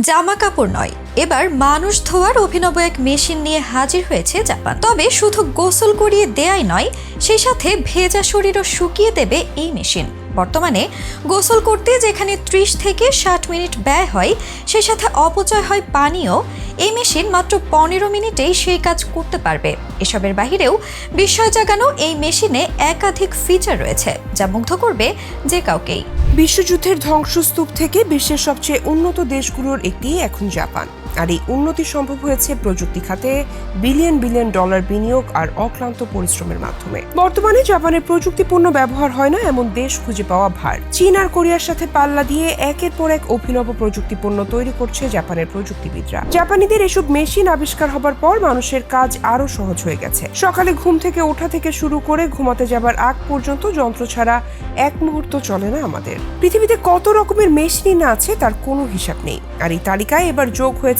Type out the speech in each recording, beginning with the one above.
জামা কাপড় নয়। এবার মানুষ ধোয়ার অভিনব এক মেশিন নিয়ে হাজির হয়েছে জাপান। তবে শুধু গোসল করিয়ে দেয়াই নয়, সেই সাথে ভেজা শরীরও শুকিয়ে দেবে এই মেশিন। বর্তমানে গোসল করতে যেখানে ত্রিশ থেকে ষাট মিনিট ব্যয় হয়, সে সাথে অপচয় হয় পানিও এই মেশিন মাত্র পনেরো মিনিটেই সেই কাজ করতে পারবে। এসবের বাহিরেও বিস্ময় জাগানো এই মেশিনে একাধিক ফিচার রয়েছে, যা মুগ্ধ করবে যে কাউকেই। বিশ্বযুদ্ধের ধ্বংসস্তূপ থেকে বিশ্বের সবচেয়ে উন্নত দেশগুলোর একটি এখন জাপান। আর এই উন্নতি সম্ভব হয়েছে প্রযুক্তি খাতে বিলিয়ন বিলিয়ন ডলার বিনিয়োগ আর অক্লান্ত পরিশ্রমের মাধ্যমে। বর্তমানে জাপানের প্রযুক্তিপূর্ণ ব্যবহার হয় না, এমন দেশ খুঁজে পাওয়া ভার। চীন আর কোরিয়ার সাথে পাল্লা দিয়ে একের পর এক অভিনব প্রযুক্তিপূর্ণ তৈরি করছে জাপানের প্রযুক্তিবিদরা। জাপানিদের এসব মেশিন আবিষ্কার হবার পর মানুষের কাজ আরও সহজ হয়ে গেছে। সকালে ঘুম থেকে ওঠা থেকে শুরু করে ঘুমাতে যাবার আগ পর্যন্ত যন্ত্র ছাড়া এক মুহূর্ত চলে না আমাদের। পৃথিবীতে কত রকমের মেশিন আছে তার কোনো হিসাব নেই। আর এই তালিকায় এবার যোগ হয়েছে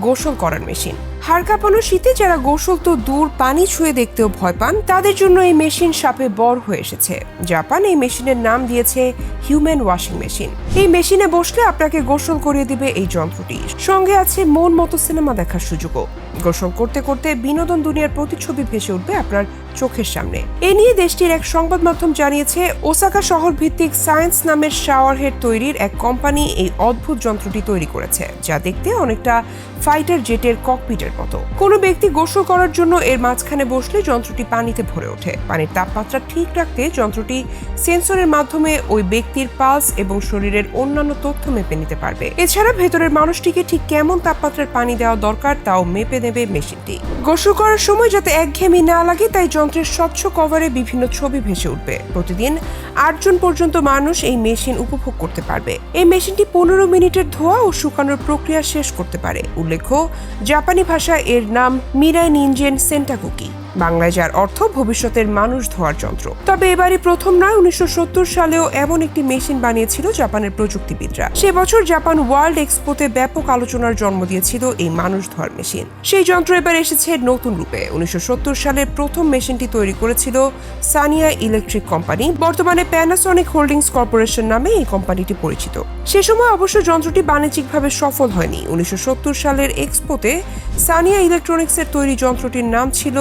গোসল করার মেশিন। হাড় কাঁপানো শীতে যারা গোসল তো দূর পানি ছুঁয়ে দেখতেও ভয় পান, তাদের জন্য এই মেশিন সাপে বর হয়ে এসেছে। জাপান এই মেশিনের নাম দিয়েছে হিউম্যান ওয়াশিং মেশিন। এই মেশিনে বসলে আপনাকে গোসল করিয়ে দিবে এই যন্ত্রটি। সঙ্গে আছে মন মতো সিনেমা দেখার সুযোগও। গোসল করতে করতে বিনোদন দুনিয়ার প্রতিচ্ছবি ভেসে উঠবে আপনার চোখের সামনে। এ নিয়ে দেশটির এক সংবাদ মাধ্যম জানিয়েছে, ওসাকা শহর ভিত্তিক সায়েন্স নামের শাওয়ার হেড তৈরির এক কোম্পানি এই অদ্ভুত যন্ত্রটি তৈরি করেছে, যা দেখতে অনেকটা ফাইটার জেটের ককপিটের মতো। কোনো ব্যক্তি গোসল করার জন্য এর মাঝখানে বসলে যন্ত্রটি পানিতে ভরে ওঠে। পানির তাপমাত্রা ঠিক রাখতে যন্ত্রটি সেন্সরের মাধ্যমে ওই ব্যক্তির পালস এবং শরীরের অন্যান্য তথ্য মেপে নিতে পারবে। এছাড়া ভেতরের মানুষটিকে ঠিক কেমন তাপমাত্রার পানি দেওয়া দরকার তাও মেপে নেবে মেশিনটি। গোসল করার সময় যাতে একঘেয়েমি না লাগে, তাই যন্ত্রের স্বচ্ছ কভারে বিভিন্ন ছবি ভেসে উঠবে। প্রতিদিন আটজন পর্যন্ত মানুষ এই মেশিন উপভোগ করতে পারবে। এই মেশিনটি পনেরো মিনিটের ধোয়া ও শুকানোর প্রক্রিয়া শেষ করতে পারে। উল্লেখ্য, জাপানি ভাষায় এর নাম মিরাই নিনজেন সেন্টাকুকি। বাংলায় যার অর্থ ভবিষ্যতের মানুষ ধোয়ার যন্ত্র। তবে এবারই প্রথম নয়, উনিশশো সালেও এমন একটি মেশিন বানিয়েছিল জাপানের প্রযুক্তিবিদরা। সে বছর জাপান ওয়ার্ল্ড এক্সপোতে ব্যাপক আলোচনার জন্ম দিয়েছিল এই মানুষ ধোয়ার মেশিন। সেই যন্ত্র এবার এসেছে নতুন রূপে। উনিশশো সালের প্রথম মেশিনটি তৈরি করেছিল সানিয়া ইলেকট্রিক কোম্পানি। বর্তমানে প্যানাসনিক হোল্ডিংস কর্পোরেশন নামে এই কোম্পানিটি পরিচিত। সে সময় অবশ্য যন্ত্রটি বাণিজ্যিকভাবে সফল হয়নি। উনিশশো সত্তর সালের এক্সপোতে সানিয়া ইলেকট্রনিক্সের তৈরি যন্ত্রটির নাম ছিল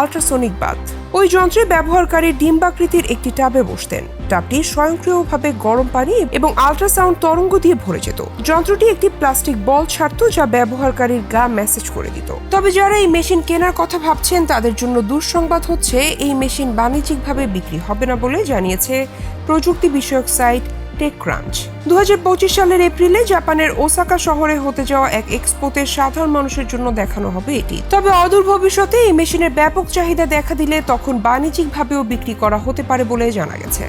আল্ট্রাসোনিক বাথ ওই যন্ত্রে ব্যবহারকারী ডিম্বাকৃতির একটি টাবে বসতেন। টাবটি স্বয়ংক্রিয়ভাবে গরম পানি এবং আল্ট্রাসাউন্ড তরঙ্গ দিয়ে ভরে যেত। যন্ত্রটি একটি প্লাস্টিক বল ছাড়ত যা ব্যবহারকারীর গা মেসেজ করে দিত। তবে যারা এই মেশিন কেনার কথা ভাবছেন, তাদের জন্য দুঃসংবাদ হচ্ছে, এই মেশিন বাণিজ্যিকভাবে বিক্রি হবে না বলে জানিয়েছে প্রযুক্তি বিষয়ক সাইট টেকক্রাঞ্চ দু সালের এপ্রিলে জাপানের ওসাকা শহরে হতে যাওয়া এক এক্সপোতে সাধারণ মানুষের জন্য দেখানো হবে এটি। তবে অদূর ভবিষ্যতে এই মেশিনের ব্যাপক চাহিদা দেখা দিলে তখন বাণিজ্যিকভাবেও বিক্রি করা হতে পারে বলে জানা গেছে।